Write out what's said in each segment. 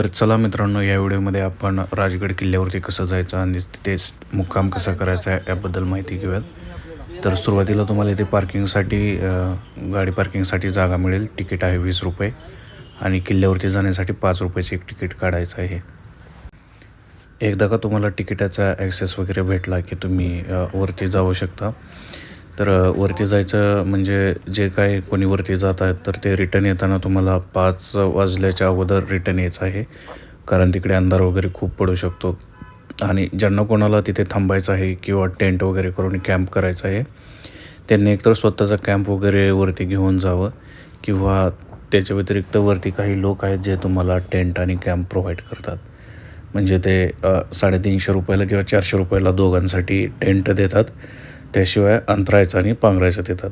तर चला मित्रांनो या व्हिडिओमध्ये आपण राजगड किल्ल्यावरती कसं जायचं आणि तिथे मुक्काम कसा करायचा आहे याबद्दल माहिती घेऊयात. तर सुरुवातीला तुम्हाला इथे पार्किंगसाठी गाडी पार्किंगसाठी जागा मिळेल. तिकीट आहे वीस रुपये आणि किल्ल्यावरती जाण्यासाठी पाच रुपयाचे एक तिकीट काढायचं आहे. एकदा का तुम्हाला तिकिटाचा ॲक्सेस वगैरे भेटला की तुम्ही वरती जाऊ शकता. तर वरती जायचं म्हणजे जे काय कोणी वरती जात आहेत तर ते रिटर्न येताना तुम्हाला पाच वाजल्याच्या अगोदर रिटर्न यायचं आहे. कारण तिकडे अंधार वगैरे खूप पडू शकतो. आणि ज्यांना कोणाला तिथे थांबायचं आहे किंवा टेंट वगैरे करून कॅम्प करायचा आहे त्यांनी एकतर स्वतःचा कॅम्प वगैरे वरती घेऊन जावं किंवा त्याच्या व्यतिरिक्त वरती काही लोक आहेत जे तुम्हाला टेंट आणि कॅम्प प्रोव्हाइड करतात. म्हणजे ते साडेतीनशे रुपयाला किंवा चारशे रुपयाला दोघांसाठी टेंट देतात. त्याशिवाय अंतरायचं आणि पांघरायचं देतात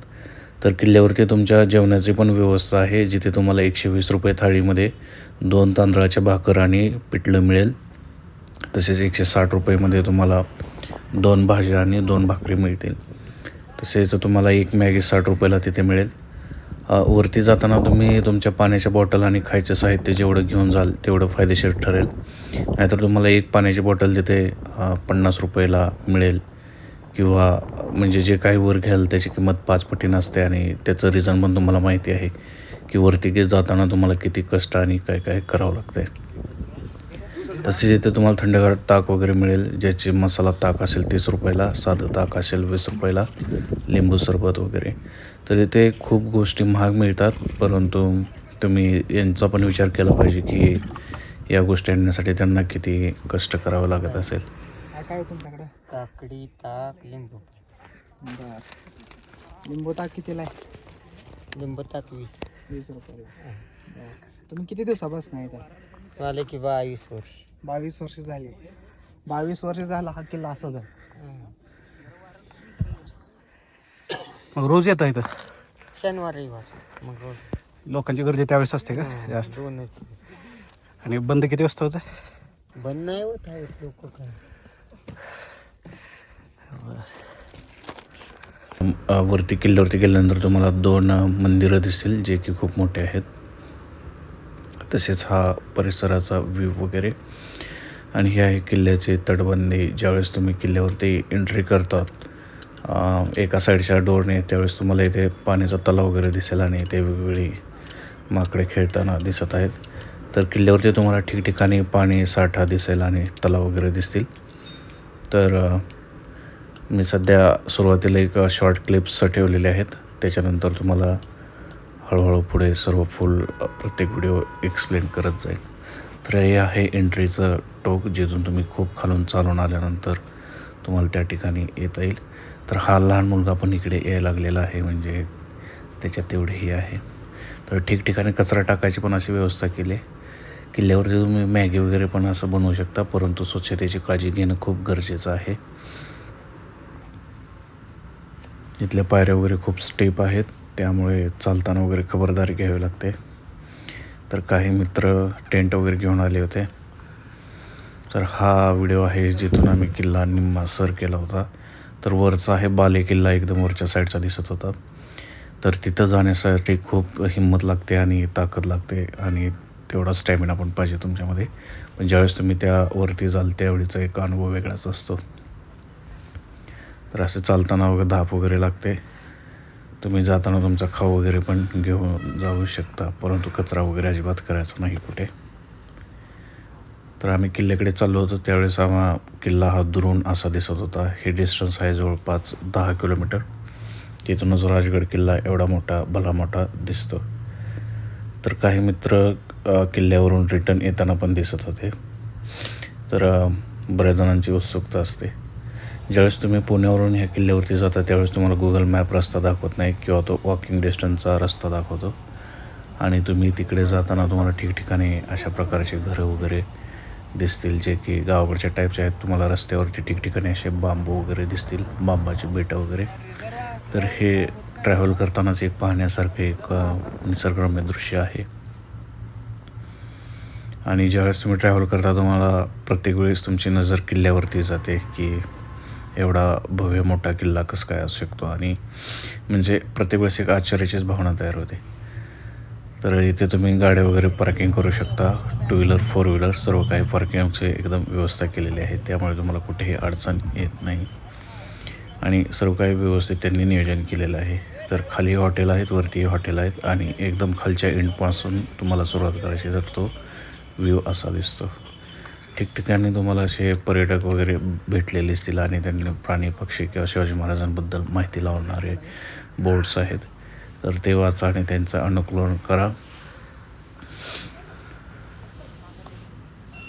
तर किल्ल्यावरती तुमच्या जेवणाची पण व्यवस्था आहे जिथे तुम्हाला एकशे वीस रुपये थाळीमध्ये दोन तांदळाच्या भाकर आणि पिठलं मिळेल. तसेच एकशे साठ रुपयेमध्ये तुम्हाला दोन भाज्या आणि दोन भाकरी मिळतील. तसेच तुम्हाला एक मॅगी साठ रुपयाला तिथे मिळेल. वरती जाताना तुम्ही तुमच्या पाण्याच्या बॉटल आणि खायचं साहित्य जेवढं घेऊन जाल तेवढं फायदेशीर ठरेल. नाहीतर तुम्हाला एक पाण्याची बॉटल तिथे पन्नास रुपयाला मिळेल. किंवा म्हणजे जे काही वर घ्याल त्याची किंमत पाच पटीनं असते आणि त्याचं रिझन पण तुम्हाला माहिती आहे की वरती गे जाताना तुम्हाला किती कष्ट आणि काय काय करावं लागतं आहे तसेच इथे तुम्हाला थंडगार ताक वगैरे मिळेल ज्याची मसाला ताक असेल तीस रुपयाला साधं ताक असेल वीस रुपयाला लिंबू सरबत वगैरे तर इथे खूप गोष्टी महाग मिळतात. परंतु तुम्ही यांचा पण विचार केला पाहिजे की या गोष्टी आणण्यासाठी त्यांना किती कष्ट करावं लागत असेल. काय आहे तुमच्याकडे? काकडी ताक लिंबू. बर. लिंबू ताक कितीला आहे? लिंबू ताक वीस. वीस रुपयाला. बर. तुम्ही किती दिवसापासून आहे इथं झाले की बावीस वर्ष. बावीस वर्ष झाली. बावीस वर्ष झाला हा किल्ला असाच आहे मग रोज येतं इथं? शनिवार रविवार. मग रोज. लोकांची गर्दी त्यावेळेस असते का? जास्त. दोनच दिवस. आणि बंद किती वाजता होतं? बंद नाही होत आहेत लोक काय वरती किल्ल्यावरती गेल्यानंतर तुम्हाला दोन मंदिरं दिसतील जे की खूप मोठे आहेत. तसेच हा परिसराचा व्ह्यू वगैरे. आणि हे आहे किल्ल्याचे तटबंदी ज्यावेळेस तुम्ही किल्ल्यावरती एंट्री करतात एका साईडच्या डोरने त्यावेळेस तुम्हाला इथे पाण्याचा तलाव वगैरे दिसेल आणि इथे वेगवेगळी माकडे खेळताना दिसत आहेत. तर किल्ल्यावरती तुम्हाला ठिकठिकाणी पाणी साठा दिसेल आणि तलाव वगैरे दिसतील. तर मी सध्या सुरुवातीला एक शॉर्ट क्लिप्स ठेवलेले आहेत. त्याच्यानंतर तुम्हाला हळूहळू पुढे सर्व फुल प्रत्येक व्हिडिओ एक्सप्लेन करत जाईल. तर हे आहे एंट्रीचं टोक जिथून तुम्ही खूप खालून चालून आल्यानंतर तुम्हाला त्या ठिकाणी येता येईल. तर हा लहान मुलगा पण इकडे यायला लागलेला आहे म्हणजे त्याच्यात तेवढेही आहे. तर ठिकठिकाणी कचरा टाकायची पण अशी व्यवस्था केली आहे. किल्ल्यावरती तुम्ही मॅगी वगैरे पण असं बनवू शकता परंतु स्वच्छतेची काळजी घेणं खूप गरजेचं आहे. इथल्या पायऱ्या वगैरे खूप स्टेप आहेत त्यामुळे चालताना वगैरे खबरदारी घ्यावी लागते. तर काही मित्र टेंट वगैरे घेऊन आले होते. तर हा व्हिडिओ आहे जिथून आम्ही किल्ला निम्मा सर केला होता. तर वरचा आहे बाले किल्ला एकदम वरच्या साईडचा दिसत होता. तर तिथं जाण्यासाठी खूप हिंमत लागते आणि ताकद लागते आणि तेवढा स्टॅमिना पण पाहिजे तुमच्यामध्ये. पण ज्यावेळेस तुम्ही त्या वरती जाल त्यावेळीचा एक अनुभव वेगळाच असतो. तर असं चालताना वगैरे धाप वगैरे लागते. तुम्ही जाताना तुमचा खाऊ वगैरे पण घेऊन जाऊ शकता परंतु कचरा वगैरे अजिबात करायचा नाही कुठे. तर आम्ही किल्ल्याकडे चाललो होतो त्यावेळेस आम्हा किल्ला हा दुरून असा दिसत होता. हे डिस्टन्स आहे जवळपास दहा किलोमीटर. तिथूनच राजगड किल्ला एवढा मोठा भला मोठा दिसतो. तर काही मित्र किल्ल्यावरून रिटर्न येताना पण दिसत होते. तर बऱ्याच जणांची उत्सुकता असते. ज्यावेळेस तुम्ही पुण्यावरून ह्या किल्ल्यावरती जाता त्यावेळेस तुम्हाला गुगल मॅप रस्ता दाखवत नाही किंवा तो वॉकिंग डिस्टन्सचा रस्ता दाखवतो. आणि तुम्ही तिकडे जाताना तुम्हाला ठिकठिकाणी अशा प्रकारचे घरं वगैरे दिसतील जे की गावाकडच्या टाईपचे आहेत. तुम्हाला रस्त्यावरती ठिकठिकाणी असे बांबू वगैरे दिसतील बांबाची बेटं वगैरे. तर हे ट्रॅव्हल करतानाच एक पाहण्यासारखं एक निसर्गरम्य दृश्य आहे. आणि ज्यावेळेस तुम्ही ट्रॅव्हल करता तुम्हाला प्रत्येक वेळेस तुमची नजर किल्ल्यावरती जाते की एवढा भव्य मोठा किल्ला कसं काय असू शकतो? आणि म्हणजे प्रत्येक वेळेस एक आश्चर्याचीच भावना तयार होते. तर इथे तुम्ही गाड्या वगैरे पार्किंग करू शकता. टू व्हीलर फोर व्हीलर सर्व काही पार्किंगची एकदम व्यवस्था केलेली आहे. त्यामुळे तुम्हाला कुठेही अडचण येत नाही. आणि सर्व काही व्यवस्थित त्यांनी नियोजन केलेलं आहे. तर खाली हॉटेल आहेत वरती हॉटेल आहेत आणि एकदम खालच्या एंडपासून तुम्हाला सुरुवात करायची तर तो व्ह्यू असा दिसतो. ठिकठिकाणी तुम्हाला असे पर्यटक वगैरे भेटलेले असतील आणि त्यांनी प्राणी पक्षी किंवा शिवाजी महाराजांबद्दल माहिती लावणारे बोर्ड्स आहेत. तर ते वाचा आणि त्यांचं अनुकरण करा.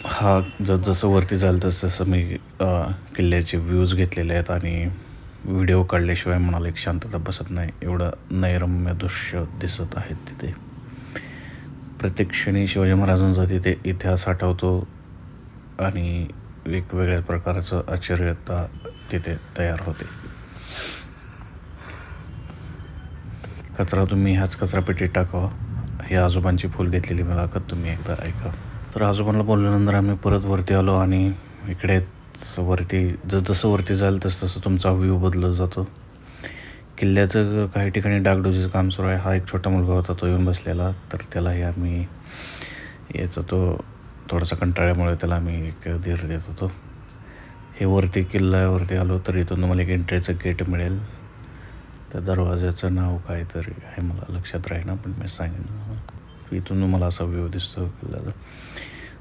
हा जसजसं वरती जाईल तसं तसं मी किल्ल्याचे व्ह्यूज घेतलेले आहेत आणि व्हिडिओ काढल्याशिवाय मनाला एक शांतता बसत नाही एवढं नैरम्य दृश्य दिसत आहेत तिथे. प्रत्येक क्षणी शिवाजी महाराजांचा तिथे इतिहास आठवतो. आणि वेगवेगळ्या प्रकारचं आश्चर्यता तिथे तयार होते. कचरा तुम्ही ह्याच कचरापेटीत टाकावा. हे आजोबांची फूल घेतलेली मुलाखत तुम्ही एकदा ऐका. तर आजोबांना बोलल्यानंतर आम्ही परत वरती आलो आणि इकडेच वरती जसजसं वरती जाईल तसं तसं तुमचा व्ह्यू बदलत जातो. किल्ल्याचं काही ठिकाणी डागडुजीचं काम सुरू आहे. हा एक छोटा मुलगा होता तो येऊन बसलेला. तर त्यालाही आम्ही याचा तो थोडासा कंटाळ्यामुळे त्याला आम्ही एक धीर देत होतो. हे वरती किल्ल्यावरती आलो तर इथून तुम्हाला एक एंट्रीचं गेट मिळेल. त्या दरवाज्याचं नाव काय तरी आहे मला लक्षात राहीना पण मी सांगेन. इथून मला असा व्ह्यू दिसतो किल्ल्याचा.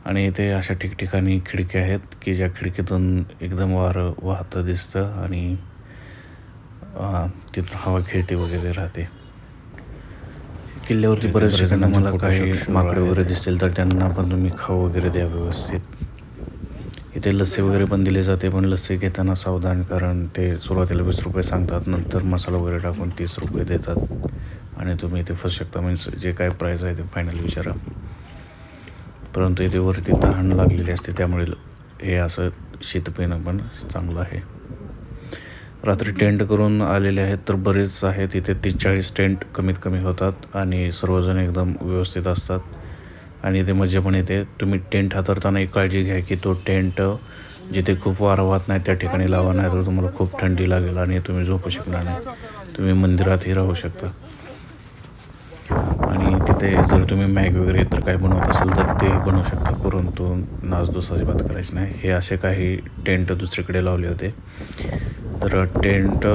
आणि इथे अशा ठिकठिकाणी खिडक्या आहेत की ज्या खिडकीतून एकदम वारं वाहतं दिसतं आणि तिथून हवा खेळते वगैरे राहते. किल्ल्यावरती बरेच ठिकाणी मला काही माकडे वगैरे दिसतील तर त्यांना पण तुम्ही खाऊ वगैरे द्या व्यवस्थित. इथे लस्सी वगैरे पण दिली जाते पण लस्सी घेताना सावधान कारण ते सुरुवातीला वीस रुपये सांगतात नंतर मसाला वगैरे टाकून तीस रुपये देतात. आणि तुम्ही इथे फसू शकता म्हणजे जे काय प्राईस आहे ते फायनल विचारा. परंतु इथे वरती तहान लागलेली असते त्यामुळे हे असं शीत पिणं पण चांगलं आहे. रात्री टेंट करून आलेले आहेत तर बरेच आहेत. इथे तीस चाळीस टेंट कमीत कमी होतात आणि सर्वजण एकदम व्यवस्थित असतात. आणि इथे मजा पण येते. तुम्ही टेंट हातरताना एक काळजी घ्या की तो टेंट जिथे खूप वारा वाहत नाही त्या ठिकाणी लावा नाही तर तुम्हाला खूप थंडी लागेल आणि तुम्ही झोपू शकणार नाही. तुम्ही मंदिरातही राहू शकता. आणि तिथे जर तुम्ही मॅग वगैरे तर काही बनवत असाल तर ते बनवू शकता परंतु नासदुसाची बात करायची नाही. हे असे काही टेंट दुसरीकडे लावले होते. तर टेंट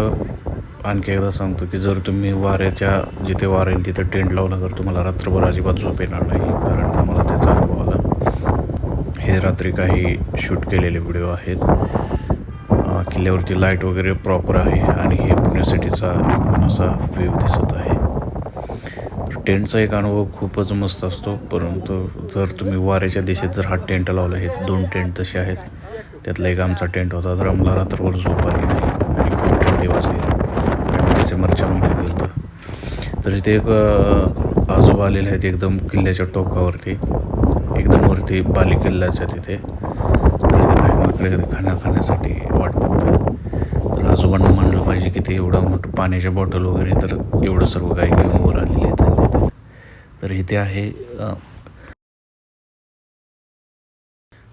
आणखी एकदा सांगतो की जर तुम्ही वाऱ्याच्या जिथे वारा येईल तिथे टेंट लावला तर तुम्हाला रात्रभर अजिबात झोप येणार नाही कारण आम्हाला त्याचा अनुभव आला. हे रात्री काही शूट केलेले व्हिडिओ आहेत. किल्ल्यावरती लाइट वगैरे प्रॉपर आहे आणि हे पुणे सिटीचा इकडून असा व्ह्यू दिसत आहे. तर टेंटचा एक अनुभव खूपच मस्त असतो परंतु जर तुम्ही वाऱ्याच्या दिशेत जर हा टेंट लावला हे दोन टेंट तसे आहेत. त्यातला एक आमचा टेंट होता तर आम्हाला रात्रभर झोप आली नाही. थंडी वाजली. डिसेंबरच्या महिन्यात गेलो तर इथे एक आजोबा आलेले आहेत एकदम किल्ल्याच्या टोकावरती. एकदम वरती बाली किल्ल्याच्या तिथे. तर इथे काही माकडे खाण्या खाण्यासाठी वाट बघतात. तर आजोबांना म्हणलं पाहिजे की ते एवढं मोठं पाण्याच्या बॉटल वगैरे तर एवढं सर्व काही घेऊन वर आलेले आहेत तर इथे आहे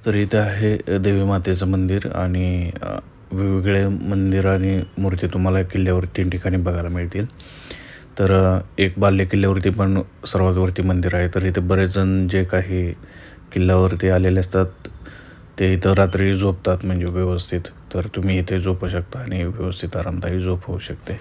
तर इथे आहे देवी मातेचं मंदिर आणि वेगवेगळे मंदिर आणि मूर्ती तुम्हाला किल्ल्यावर तीन ठिकाणी बघायला मिळतील. तर एक बाल्य किल्ल्यावरती पण सर्वात वरती मंदिर आहे तर इथे बरेच जण जे काही किल्ल्यावरती आलेले असतात ते इथं रात्री झोपतात म्हणजे व्यवस्थित. तर तुम्ही इथे झोपू शकता आणि व्यवस्थित आरामदायी झोप होऊ शकते.